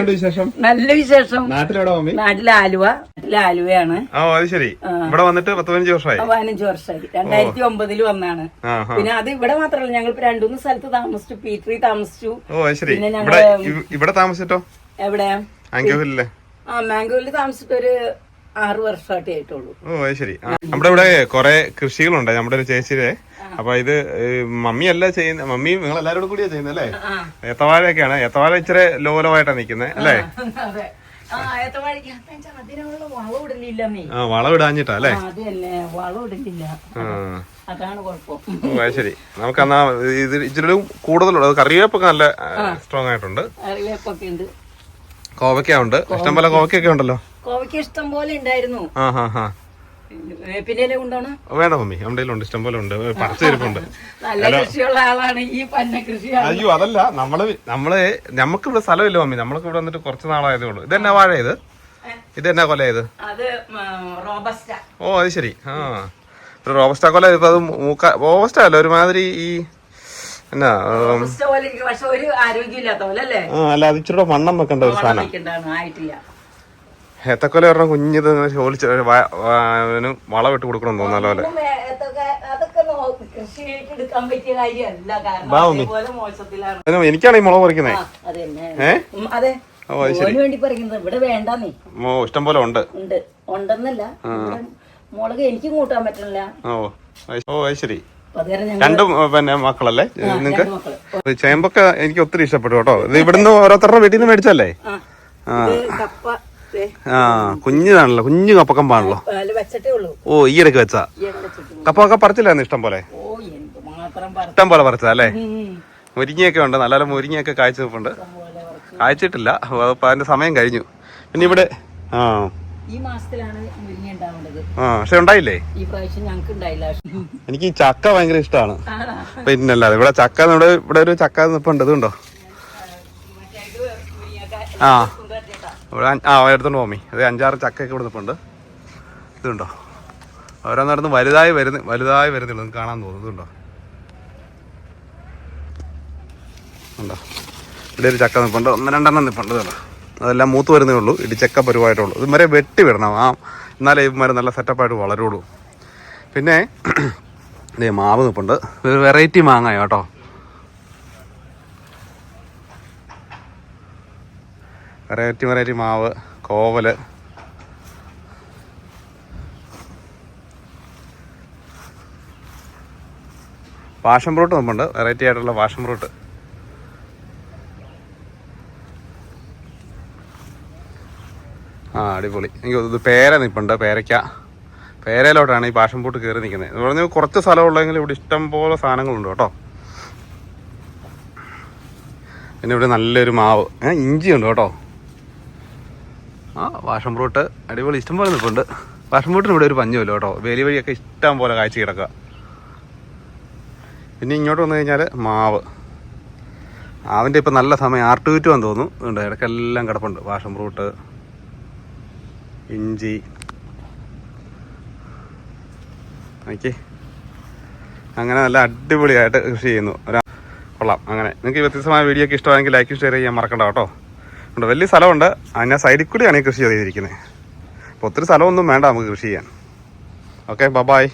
വിശേഷം? നല്ല വിശേഷം. നാട്ടിലെവിടെ മമ്മി? നാട്ടിലെ ആലുവ. നാട്ടിലെ ആലുവയാണ്. ഓ അത് ശരി. ഇവിടെ വന്നിട്ട് പത്ത് പതിനഞ്ച് വർഷമായി? ആ, പതിനഞ്ച് വർഷമായി. രണ്ടായിരത്തി ഒമ്പതിൽ വന്നാണ്. ആ ആ. പിന്നെ അത് ഇവിടെ മാത്രമല്ല ഞങ്ങൾ ഇപ്പൊ രണ്ടുമൂന്ന് സ്ഥലത്ത് താമസിച്ചു. പീറ്ററി താമസിച്ചു. ഓ ശരി. പിന്നെ ഇവിടെ താമസിച്ചിട്ടോ? എവിടെ? ആങ്കോഹില്ലേ ആ മാംഗോയിൽ താമസിച്ചിട്ട് ഒരു ആറ് വർഷമായിട്ടേ ആയിട്ടുള്ളൂ. ഓ അത് ശരി. നമ്മുടെ ഇവിടെ കുറെ കൃഷികളുണ്ട്. നമ്മുടെ ഒരു ചേച്ചിയുടെ അപ്പൊ ഇത് മമ്മി അല്ല ചെയ്യുന്ന മമ്മി നിങ്ങൾ എല്ലാരോടും കൂടിയാ ചെയ്യുന്നത് അല്ലേ? ഏത്തവാഴയൊക്കെയാണ്. ഏത്തവാഴ ഇച്ചിരി ലോലമായിട്ടാണ് നിക്കുന്നത് അല്ലേ? ആ ഏത്തവാഴയ്ക്ക് അതിനുള്ള വളം ഇടലില്ല നീ ആ വളം ഇടാഞ്ഞിട്ടാ അല്ലേ? ശരി. നമുക്ക് എന്നാ ഇത് ഇച്ചിരി കൂടുതലുള്ളത്. കറിവേപ്പൊക്കെ നല്ല സ്ട്രോങ് ആയിട്ടുണ്ട്. കോവക്കുണ്ട് ഉണ്ട്. ഇഷ്ടംപോലെ കോവയ്ക്കൊക്കെ ഉണ്ടല്ലോ? കോവയ്ക്ക് ഇഷ്ടം പോലെ ഉണ്ടായിരുന്നു. ആ ഹാ ഹാ. പിന്നെ കൊണ്ടാണ്? വേണ്ട മമ്മി നമ്മുടെ ഉണ്ട് ഇഷ്ടംപോലെ ഉണ്ട്. പറിച്ചിരിപ്പുണ്ട് നല്ല കൃഷിയുള്ള ആളാണ് ഈ പന്ന കൃഷി അയ്യോ അതല്ല നമ്മൾ നമ്മൾ നമുക്ക് ഇവിടെ സ്ഥലമില്ല മമ്മി. നമ്മൾക്ക് ഇവിടെ വന്നിട്ട് കുറച്ച് നാളായതേ ഉള്ളൂ. എന്നാ വാഴ ഇത്? എന്നാ കൊല ഇത്? അത് റോബസ്റ്റ. ഓ അത് ശരി. ആ. ഒരു റോബസ്റ്റാ കൊല ഇപ്പൊ അത് മൂക്ക റോബസ്റ്റാ അല്ല ഒരുമാതിരി ഈ എന്നാ പക്ഷെ ഒരു ആരോഗ്യമില്ലാത്ത പോലെ അല്ലേ? അല്ല അത് ഇച്ചിരി മണ്ണം വെക്കേണ്ട ഒരു സാധനം. ആയിട്ടില്ല. ഏത്തക്കൊല പറഞ്ഞ കുഞ്ഞിത് ചോദിച്ച ചോദിച്ച് വ- വ- അതിന് വളം ഇട്ട് കൊടുക്കണം തോന്നാലോ അല്ലെ? എനിക്കാണ് ഈ മുളക് പറിക്കുന്നത് ആ, അത് തന്നെ ഏ? ഉം, അതെ. ഓ അത് ശരി. മോന് വേണ്ടി പറയുന്നത് ഇവിടെ ഇഷ്ടം പോലെ ഉണ്ട്. ഉണ്ടെന്നല്ല. മുളക് എനിക്കും കൂട്ടാൻ ഓ ഓ ശരി. രണ്ടും പിന്നെ മക്കളല്ലേ? നിങ്ങക്ക്? ചേമ്പൊക്കെ എനിക്ക് ഒത്തിരി ഇഷ്ടപ്പെട്ടു കേട്ടോ. ഇത് ഇവിടുന്ന് ഓരോരുത്തരുടെ വീട്ടിൽ നിന്ന് മേടിച്ചല്ലേ ആ. ഇത് കപ്പ ദേ, ആ കുഞ്ഞിതാണല്ലോ കുഞ്ഞു കപ്പക്കമ്പാണല്ലോ. ഓ ഈ ഇടയ്ക്ക് വെച്ചാ. കപ്പൊക്കെ പറിച്ചില്ലായിരുന്നു ഇഷ്ടം പോലെ? ഇഷ്ടം പോലെ പറിച്ചതാ അല്ലേ? മുരിങ്ങയൊക്കെ ഉണ്ട് നല്ല മുരിങ്ങയൊക്കെ കാഴ്ച നിൽപ്പുണ്ട്. കാഴ്ചിട്ടില്ല അതിന്റെ സമയം കഴിഞ്ഞു. പിന്നെ ഇവിടെ ആ. ഈ മാസത്തിലാണ് മുരിങ്ങ ഉണ്ടാവേണ്ടത്. ആ പക്ഷെ ഉണ്ടായില്ലേ? ഈ പ്രാവശ്യം ഞങ്ങൾക്ക് ഉണ്ടായില്ല. എനിക്ക് ഈ ചക്ക ഭയങ്കര ഇഷ്ടമാണ്? പിന്നല്ലാതെ ഇവിടെ ചക്ക ഇവിടെ ഇവിടെ ഒരു ചക്ക നിൽപ്പുണ്ട് ഇതുണ്ടോ? ആ. ഇവിടെ ആ എടുത്തോണ്ട് പോമി അത് അഞ്ചാറ് ചക്കയൊക്കെ ഇവിടെ നിൽപ്പുണ്ട് ഇതുണ്ടോ? ഓരോന്നിടത്ത് വലുതായി വരുന്ന വലുതായി വരുന്നുള്ളൂ കാണാൻ തോന്നുന്നു. ഇതുണ്ടോ? ഉണ്ടോ? ഇവിടെ ഒരു ചക്ക നിൽപ്പുണ്ട് ഒന്ന് രണ്ടെണ്ണം നിൽപ്പുണ്ട് ഇതുണ്ടോ? അതെല്ലാം മൂത്ത് വരുന്നേ ഉള്ളൂ. ഇടിച്ചക്ക പരുവായിട്ടുള്ളൂ. ഇത് വരെ വെട്ടി വിടണം. ആ എന്നാലേ ഇവർ നല്ല സെറ്റപ്പായിട്ട് വളരുള്ളൂ. പിന്നെ ഇതേ മാവ് നിൽപ്പുണ്ട് ഒരു വെറൈറ്റി മാങ്ങ കേട്ടോ. വെറൈറ്റി വെറൈറ്റി മാവ് കോവൽ. പാഷൻ ഫ്രൂട്ട് നമ്മുണ്ട് വെറൈറ്റി ആയിട്ടുള്ള പാഷൻ ഫ്രൂട്ട്. ആ അടിപൊളി. എനിക്ക് ഇത് പേര നിൽപ്പുണ്ട് പേരയ്ക്ക. പേരയിലോട്ടാണ് ഈ പാഷൻ ഫ്രൂട്ട് കയറി നിൽക്കുന്നത്. എന്ന് പറഞ്ഞാൽ കുറച്ച് സ്ഥലമുള്ളെങ്കിൽ ഇവിടെ ഇഷ്ടം പോലെ സാധനങ്ങളുണ്ട് കേട്ടോ. പിന്നെ ഇവിടെ നല്ലൊരു മാവ്. ഇഞ്ചിയുണ്ട് കേട്ടോ. ആ വാഷം ഫ്രൂട്ട് അടിപൊളി. ഇഷ്ടം പോലെ നിൽപ്പുണ്ട്. വാഷം ഫ്രൂട്ടിന് ഇവിടെ ഒരു പഞ്ഞുമല്ലോ കേട്ടോ. വേലി വഴിയൊക്കെ ഇഷ്ടം പോലെ കാഴ്ച കിടക്കുക. പിന്നെ ഇങ്ങോട്ട് വന്നു കഴിഞ്ഞാൽ മാവ്. മാവിന്റെ ഇപ്പം നല്ല സമയം ആർട്ടുവിറ്റുവാന്ന് തോന്നുന്നു. ഉണ്ട് ഇടയ്ക്കെല്ലാം കിടപ്പുണ്ട്. വാഷം ഫ്രൂട്ട് ഇഞ്ചി. ഓക്കെ അങ്ങനെ നല്ല അടിപൊളിയായിട്ട് കൃഷി ചെയ്യുന്നു. കൊള്ളാം. അങ്ങനെ. നിങ്ങൾക്ക് വ്യത്യസ്തമായ വീഡിയോ ഒക്കെ ഇഷ്ടമാണെങ്കിൽ ലൈക്കും ഷെയർ ചെയ്യാൻ മറക്കണ്ട കേട്ടോ. ഉണ്ട്. വലിയ സ്ഥലമുണ്ട്. അതിന്റെ സൈഡിൽ കൂടിയാണ് ഈ കൃഷി ചെയ്തിരിക്കുന്നത്. അപ്പോൾ ഒത്തിരി സ്ഥലമൊന്നും വേണ്ട നമുക്ക് കൃഷി ചെയ്യാൻ. Okay bye-bye